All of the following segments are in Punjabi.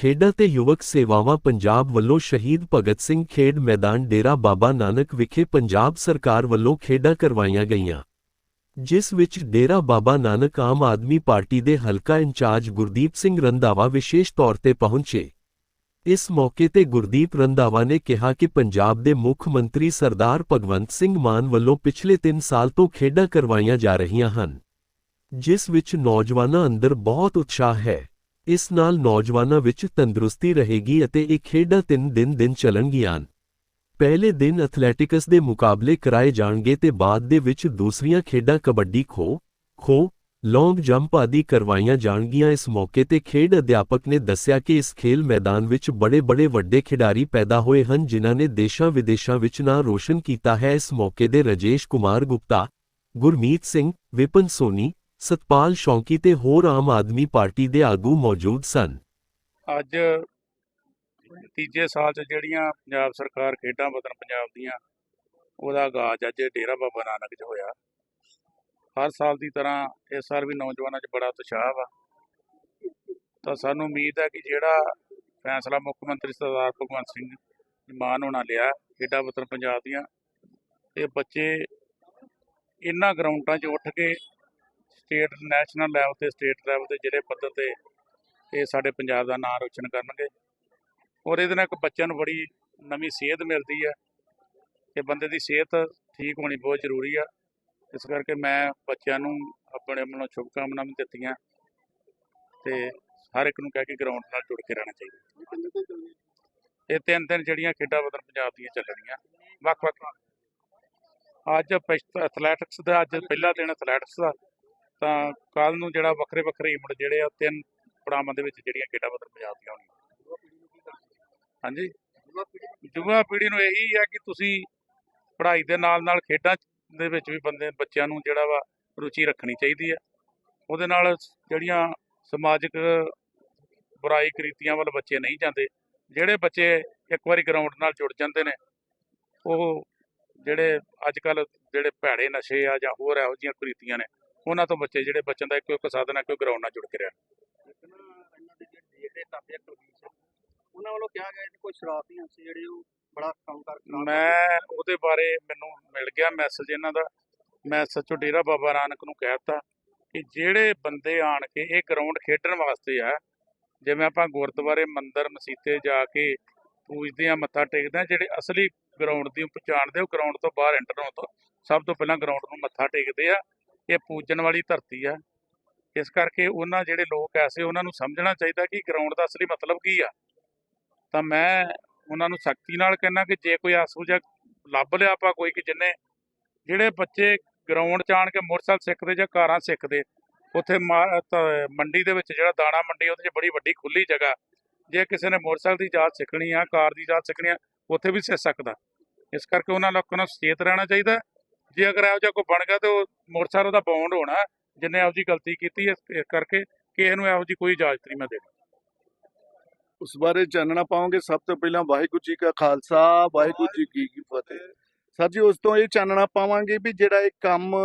ਖੇਡਾਂ ਤੇ ਯੁਵਕ ਸੇਵਾਵਾਂ ਪੰਜਾਬ ਵੱਲੋਂ ਸ਼ਹੀਦ ਭਗਤ ਸਿੰਘ ਖੇਡ ਮੈਦਾਨ ਡੇਰਾ ਬਾਬਾ ਨਾਨਕ ਵਿਖੇ ਪੰਜਾਬ ਸਰਕਾਰ ਵੱਲੋਂ ਖੇਡਾਂ ਕਰਵਾਈਆਂ ਗਈਆਂ, ਜਿਸ ਵਿੱਚ ਡੇਰਾ ਬਾਬਾ ਨਾਨਕ ਆਮ ਆਦਮੀ ਪਾਰਟੀ ਦੇ ਹਲਕਾ ਇੰਚਾਰਜ ਗੁਰਦੀਪ ਸਿੰਘ ਰੰਧਾਵਾ ਵਿਸ਼ੇਸ਼ ਤੌਰ ਤੇ ਪਹੁੰਚੇ। ਇਸ ਮੌਕੇ ਤੇ ਗੁਰਦੀਪ ਰੰਧਾਵਾ ਨੇ ਕਿਹਾ ਕਿ ਪੰਜਾਬ ਦੇ ਮੁੱਖ ਮੰਤਰੀ ਸਰਦਾਰ ਭਗਵੰਤ ਸਿੰਘ ਮਾਨ ਵੱਲੋਂ ਪਿਛਲੇ 3 ਸਾਲ ਤੋਂ ਖੇਡਾਂ ਕਰਵਾਈਆਂ ਜਾ ਰਹੀਆਂ ਹਨ, ਜਿਸ ਵਿੱਚ ਨੌਜਵਾਨਾਂ ਅੰਦਰ ਬਹੁਤ ਉਤਸ਼ਾਹ ਹੈ। ਇਸ ਨਾਲ ਨੌਜਵਾਨਾਂ ਵਿੱਚ ਤੰਦਰੁਸਤੀ ਰਹੇਗੀ ਅਤੇ ਇਹ ਖੇਡਾਂ ਤਿੰਨ ਦਿਨ ਦਿਨ ਚੱਲਣਗੀਆਂ ਪਹਿਲੇ ਦਿਨ ਐਥਲੈਟਿਕਸ ਦੇ ਮੁਕਾਬਲੇ ਕਰਾਏ ਜਾਣਗੇ ਤੇ ਬਾਅਦ ਦੇ ਵਿੱਚ ਦੂਸਰੀਆਂ ਖੇਡਾਂ ਕਬੱਡੀ, ਖੋ ਖੋ, ਲੌਂਗ ਜੰਪ ਆਦਿ ਕਰਵਾਈਆਂ ਜਾਣਗੀਆਂ। ਇਸ ਮੌਕੇ ਤੇ ਖੇਡ ਅਧਿਆਪਕ ਨੇ ਦੱਸਿਆ ਕਿ ਇਸ ਖੇਲ ਮੈਦਾਨ ਵਿੱਚ ਬੜੇ-ਬੜੇ ਵੱਡੇ ਖਿਡਾਰੀ ਪੈਦਾ ਹੋਏ ਹਨ, ਜਿਨ੍ਹਾਂ ਨੇ ਦੇਸ਼ਾਂ ਵਿਦੇਸ਼ਾਂ ਵਿੱਚ ਨਾਂ ਰੋਸ਼ਨ ਕੀਤਾ ਹੈ। ਇਸ ਮੌਕੇ ਦੇ ਰਜੇਸ਼ ਕੁਮਾਰ ਗੁਪਤਾ, ਗੁਰਮੀਤ ਸਿੰਘ, ਵਿਪਨ ਸੋਨੀ ਸਤਪਾਲ ਸ਼ੌਂਕੀ ਤੇ ਹੋਰ ਆਮ ਆਦਮੀ ਪਾਰਟੀ ਦੇ ਆਗੂ ਮੌਜੂਦ ਸਨ। ਅੱਜ ਤੀਜੇ ਸਾਲ 'ਚ ਜਿਹੜੀਆਂ ਪੰਜਾਬ ਸਰਕਾਰ ਖੇਡਾਂ ਵਤਨ ਪੰਜਾਬ ਦੀਆਂ, ਉਹਦਾ ਆਗਾਜ਼ ਅੱਜ ਡੇਰਾ ਬਾਬਾ ਨਾਨਕ 'ਚ ਹੋਇਆ। ਹਰ ਸਾਲ ਦੀ ਤਰ੍ਹਾਂ ਇਸ ਸਾਲ ਵੀ ਨੌਜਵਾਨਾਂ 'ਚ ਬੜਾ ਉਤਸ਼ਾਹ ਵਾ। ਤਾਂ ਸਾਨੂੰ ਉਮੀਦ ਹੈ ਕਿ ਜਿਹੜਾ ਫੈਸਲਾ ਮੁੱਖ ਮੰਤਰੀ ਸਰਦਾਰ ਭਗਵੰਤ ਸਿੰਘ ਮਾਨ ਹੋਣਾ ਲਿਆ, ਖੇਡਾਂ ਵਤਨ ਪੰਜਾਬ ਦੀਆਂ, ਇਹ ਬੱਚੇ ਇਹਨਾਂ ਗਰਾਊਂਡਾਂ 'ਚ ਉੱਠ ਕੇ ਸਟੇਟ ਨੈਸ਼ਨਲ ਲੈਵਲ ਤੇ ਸਟੇਟ ਲੈਵਲ ਤੇ ਜਿਹੜੇ ਪੱਧਰ ਤੇ ਇਹ ਸਾਡੇ ਪੰਜਾਬ ਦਾ ਨਾਂ ਰੋਸ਼ਨ ਕਰਨਗੇ। ਔਰ ਇਹਦੇ ਨਾਲ ਇੱਕ ਬੱਚਿਆਂ ਨੂੰ ਬੜੀ ਨਵੀਂ ਸੇਧ ਮਿਲਦੀ ਹੈ ਕਿ ਬੰਦੇ ਦੀ ਸਿਹਤ ਠੀਕ ਹੋਣੀ ਬਹੁਤ ਜ਼ਰੂਰੀ ਆ। ਇਸ ਕਰਕੇ ਮੈਂ ਬੱਚਿਆਂ ਨੂੰ ਆਪਣੇ ਵੱਲੋਂ ਸ਼ੁਭਕਾਮਨਾਵਾਂ ਦਿੱਤੀਆਂ। ਤੇ ਹਰ ਇੱਕ ਨੂੰ ਕਹਿ ਕੇ ਗਰਾਊਂਡ ਨਾਲ ਜੁੜ ਕੇ ਰਹਿਣਾ ਚਾਹੀਦਾ। ਇਹ ਤਿੰਨ ਦਿਨ ਜਿਹੜੀਆਂ ਖੇਡਾਂ ਵਤਨ ਪੰਜਾਬ ਦੀਆਂ ਚੱਲਣੀਆਂ ਵੱਖ-ਵੱਖ ਅੱਜ ਐਥਲੈਟਿਕਸ ਦਾ ਅੱਜ ਪਹਿਲਾ ਦਿਨ ਐਥਲੈਟਿਕਸ ਦਾ। ਤਾਂ ਕੱਲ ਨੂੰ ਜਿਹੜਾ ਵੱਖਰੇ ਵੱਖਰੇ ਇਵੈਂਟ ਜਿਹੜੇ ਆ ਤਿੰਨ ਪੜਾਵਾਂ ਦੇ ਵਿੱਚ ਜਿਹੜੀਆਂ ਖੇਡਾਂ ਵਤਨ ਪੰਜਾਬ ਦੀਆਂ ਹੋਣੀਆਂ। ਹਾਂਜੀ? ਯੁਵਾ ਪੀੜ੍ਹੀ ਨੂੰ ਇਹੀ ਆ ਕਿ ਤੁਸੀਂ ਪੜ੍ਹਾਈ ਦੇ ਨਾਲ ਨਾਲ ਖੇਡਾਂ ਦੇ ਵਿੱਚ ਵੀ ਬੰਦੇ, ਬੱਚਿਆਂ ਨੂੰ ਜਿਹੜਾ ਵਾ ਰੁਚੀ ਰੱਖਣੀ ਚਾਹੀਦੀ ਹੈ ਉਹਦੇ ਨਾਲ ਜਿਹੜੀਆਂ ਸਮਾਜਿਕ ਬੁਰਾਈ ਕ੍ਰਿਤੀਆਂ ਵੱਲ ਬੱਚੇ ਨਹੀਂ ਜਾਂਦੇ, ਜਿਹੜੇ ਬੱਚੇ ਇੱਕ ਵਾਰੀ ਗਰਾਊਂਡ ਨਾਲ ਜੁੜ ਜਾਂਦੇ ਨੇ, ਉਹ ਜਿਹੜੇ ਅੱਜ ਕੱਲ ਜਿਹੜੇ ਭੈੜੇ ਨਸ਼ੇ ਆ ਜਾਂ ਹੋਰ ਇਹੋ ਜਿਹੀਆਂ ਕ੍ਰਿਤੀਆਂ ਨੇ ਉਹਨਾਂ ਤੋਂ ਬੱਚੇ ਜਿਹੜੇ ਬਚਣ ਦਾ ਇੱਕੋ ਇੱਕ ਸਾਧਨ ਹੈ ਕਿ ਉਹ ਗਰਾਊਂਡ ਨਾਲ ਜੁੜ ਕੇ ਰਹਿਣ। ਇਹਨਾਂ ਦੇ ਜਿਹੜੇ ਦੇ ਤਾਬੇ ਕੁਲਦੀਪ ਸਿੰਘ ਉਹਨਾਂ ਵੱਲੋਂ ਕਿਹਾ ਗਿਆ ਕਿ ਕੋਈ ਸ਼ਰਾਰਤੀ ਅੰਸ਼ ਜਿਹੜੇ ਉਹ ਬੜਾ ਕੰਮ ਕਰ ਖਰਾਬ ਕਰਦੇ ਮੈਂ ਉਹਦੇ ਬਾਰੇ ਮੈਨੂੰ ਮਿਲ ਗਿਆ ਮੈਸੇਜ ਇਹਨਾਂ ਦਾ। ਮੈਂ ਸੱਚੋ ਡੇਰਾ ਬਾਬਾ ਨਾਨਕ ਨੂੰ ਕਹਿਤਾ ਕਿ ਜਿਹੜੇ ਬੰਦੇ ਆਣ ਕੇ ਇਹ ਗਰਾਊਂਡ ਖੇਡਣ ਵਾਸਤੇ ਆ ਜਿਵੇਂ ਆਪਾਂ ਗੁਰਦੁਆਰੇ ਮੰਦਿਰ ਮਸੀਤੇ ਜਾ ਕੇ ਪੂਜਦੇ ਆ ਮੱਥਾ ਟੇਕਦੇ ਆ ਜਿਹੜੇ ਅਸਲੀ ਗਰਾਊਂਡ ਦੀ ਪਛਾਣਦੇ ਉਹ ਗਰਾਊਂਡ ਤੋਂ ਬਾਹਰ ਐਂਟਰ ਹੋਣ ਤੋਂ ਸਭ ਤੋਂ ਪਹਿਲਾਂ ਗਰਾਊਂਡ ਨੂੰ ਮੱਥਾ ਟੇਕਦੇ ਆ। ਇਹ ਪੂਜਣ ਵਾਲੀ ਧਰਤੀ ਆ। ਇਸ ਕਰਕੇ ਉਹਨਾਂ ਜਿਹੜੇ ਲੋਕ ਐਸੇ, ਉਹਨਾਂ ਨੂੰ ਸਮਝਣਾ ਚਾਹੀਦਾ ਕਿ ਗਰਾਊਂਡ ਦਾ ਅਸਲੀ ਮਤਲਬ ਕੀ ਆ। ਤਾਂ ਮੈਂ ਉਹਨਾਂ ਨੂੰ ਸਖਤੀ ਨਾਲ ਕਹਿਣਾ ਕਿ ਜੇ ਕੋਈ ਆਸੂ ਜਾਂ ਲੱਭ ਲਿਆ ਆਪਾਂ ਕੋਈ ਕਿ ਜਿੰਨੇ ਜਿਹੜੇ ਬੱਚੇ ਗਰਾਊਂਡ 'ਚ ਆਣ ਕੇ ਮੋਟਰਸਾਈਕਲ ਸਿੱਖਦੇ ਜਾਂ ਕਾਰਾਂ ਸਿੱਖਦੇ, ਉੱਥੇ ਮਾ- ਮੰਡੀ ਦੇ ਵਿੱਚ ਜਿਹੜਾ ਦਾਣਾ ਮੰਡੀ ਉਹਦੇ 'ਚ ਬੜੀ ਵੱਡੀ ਖੁੱਲੀ ਜਗ੍ਹਾ। ਜੇ ਕਿਸੇ ਨੇ ਮੋਟਰਸਾਈਕਲ ਦੀ ਜਾਂਚ ਸਿੱਖਣੀ ਆ, ਕਾਰ ਦੀ ਜਾਂਚ ਸਿੱਖਣੀ ਆ, ਉੱਥੇ ਵੀ ਸਿੱਖ ਸਕਦਾ। ਇਸ ਕਰਕੇ ਉਹਨਾਂ ਲੋਕਾਂ ਨੂੰ ਸਚੇਤ ਰਹਿਣਾ ਚਾਹੀਦਾ। ਜੇ ਅਗਰ ਇਹੋ ਜਿਹਾ ਕੋਈ ਬਣ ਗਿਆ ਤੇ ਉਹ ਮੋਟਰਸਾਈਕਲ ਉਹਦਾ ਬੌਂਡ ਹੋਣਾ ਜਿੰਨੇ ਇਹੋ ਗਲਤੀ ਕੀਤੀ ਹੈ ਇਸ ਕਰਕੇ ਕਿ ਇਹਨੂੰ ਇਹੋ ਜਿਹੀ ਕੋਈ ਇਜਾਜ਼ਤ ਨਹੀਂ ਮੈਂ ਦੇਣੀ। ਉਸ ਬਾਰੇ ਚਾਨਣਾ ਪਾਵਾਂਗੇ ਸਭ ਤੋਂ ਪਹਿਲਾਂ ਵਾਹਿਗੁਰੂ ਜੀ ਕਾ ਖਾਲਸਾ, ਵਾਹਿਗੁਰੂ ਜੀ ਕੀ ਫਤਿਹ। ਸਰ ਜੀ, ਉਸ ਤੋਂ ਇਹ ਚਾਨਣਾ ਪਾਵਾਂਗੇ ਵੀ ਜਿਹੜਾ ਇਹ ਕੰਮ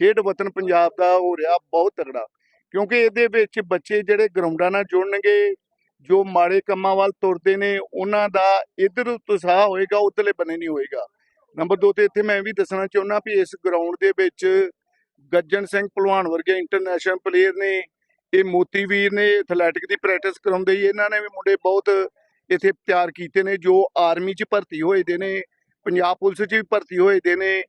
ਖੇਡ ਵਤਨ ਪੰਜਾਬ ਦਾ ਹੋ ਰਿਹਾ ਬਹੁਤ ਤਗੜਾ ਕਿਉਂਕਿ ਇਹਦੇ ਵਿੱਚ ਬੱਚੇ ਜਿਹੜੇ ਗਰਾਊਂਡਾਂ ਨਾਲ ਜੁੜਨਗੇ, ਜੋ ਮਾੜੇ ਕੰਮਾਂ ਵੱਲ ਤੁਰਦੇ ਨੇ, ਉਹਨਾਂ ਦਾ ਇਧਰ ਉਤਸ਼ਾਹ ਹੋਏਗਾ, ਉਧਰਲੇ ਬੰਨੇ ਨਹੀਂ ਹੋਏਗਾ। ਨੰਬਰ 2 ਤੇ ਇੱਥੇ ਮੈਂ ਇਹ ਵੀ ਦੱਸਣਾ ਚਾਹੁੰਦਾ ਵੀ ਇਸ ਗਰਾਊਂਡ ਦੇ ਵਿੱਚ ਗੱਜਣ ਸਿੰਘ ਭਲਵਾਨ ਵਰਗੇ ਇੰਟਰਨੈਸ਼ਨਲ ਪਲੇਅਰ ਨੇ ਇਹ ਮੋਤੀ ਵੀਰ ਨੇ ਐਥਲੈਟਿਕ ਦੀ ਪ੍ਰੈਕਟਿਸ ਕਰਾਉਂਦੇ ਹੀ ਇਹਨਾਂ ਨੇ ਵੀ ਮੁੰਡੇ ਬਹੁਤ ਇੱਥੇ ਤਿਆਰ ਕੀਤੇ ਨੇ, ਜੋ ਆਰਮੀ 'ਚ ਭਰਤੀ ਹੋਏ ਦੇ ਨੇ, ਪੰਜਾਬ ਪੁਲਿਸ 'ਚ ਵੀ ਭਰਤੀ ਹੋਏ ਦੇ ਨੇ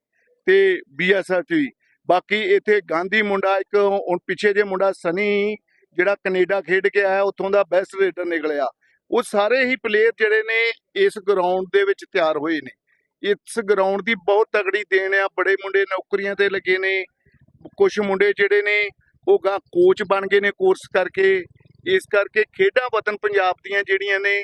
ਤੇ ਬੀਐਸਐਫ 'ਚ ਵੀ। ਬਾਕੀ ਇੱਥੇ ਗਾਂਧੀ ਮੁੰਡਾ ਇੱਕ ਹੁਣ ਪਿੱਛੇ ਜੇ ਮੁੰਡਾ ਸਨੀ ਜਿਹੜਾ ਕੈਨੇਡਾ ਖੇਡ ਕੇ ਆਇਆ, ਉੱਥੋਂ ਦਾ ਬੈਸਟ ਰੇਡਰ ਨਿਕਲਿਆ। ਉਹ ਸਾਰੇ ਹੀ ਪਲੇਅਰ ਜਿਹੜੇ ਨੇ ਇਸ ਗਰਾਊਂਡ ਦੇ ਵਿੱਚ ਤਿਆਰ ਹੋਏ ਨੇ। ਇਸ ਗਰਾਊਂਡ ਦੀ ਬਹੁਤ ਤਗੜੀ ਦੇਣ ਆ। ਬੜੇ ਮੁੰਡੇ ਨੌਕਰੀਆਂ ਤੇ ਲੱਗੇ ਨੇ। ਕੁਝ ਮੁੰਡੇ ਜਿਹੜੇ ਨੇ, ਉਹ ਗਾ ਕੋਚ ਬਣ ਗਏ ਨੇ ਕੋਰਸ ਕਰਕੇ। ਇਸ ਕਰਕੇ ਖੇਡਾਂ ਵਤਨ ਪੰਜਾਬ ਦੀਆਂ ਜਿਹੜੀਆਂ ਨੇ,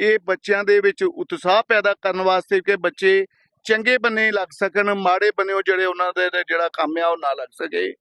ਇਹ ਬੱਚਿਆਂ ਦੇ ਵਿੱਚ ਉਤਸ਼ਾਹ ਪੈਦਾ ਕਰਨ ਵਾਸਤੇ ਕਿ ਬੱਚੇ ਚੰਗੇ ਬੰਨੇ ਲੱਗ ਸਕਣ, ਮਾੜੇ ਬੰਨੇ ਉਹ ਜਿਹੜੇ ਉਹਨਾਂ ਦੇ ਜਿਹੜਾ ਕੰਮ ਆ ਉਹ ਨਾ ਲੱਗ ਸਕੇ।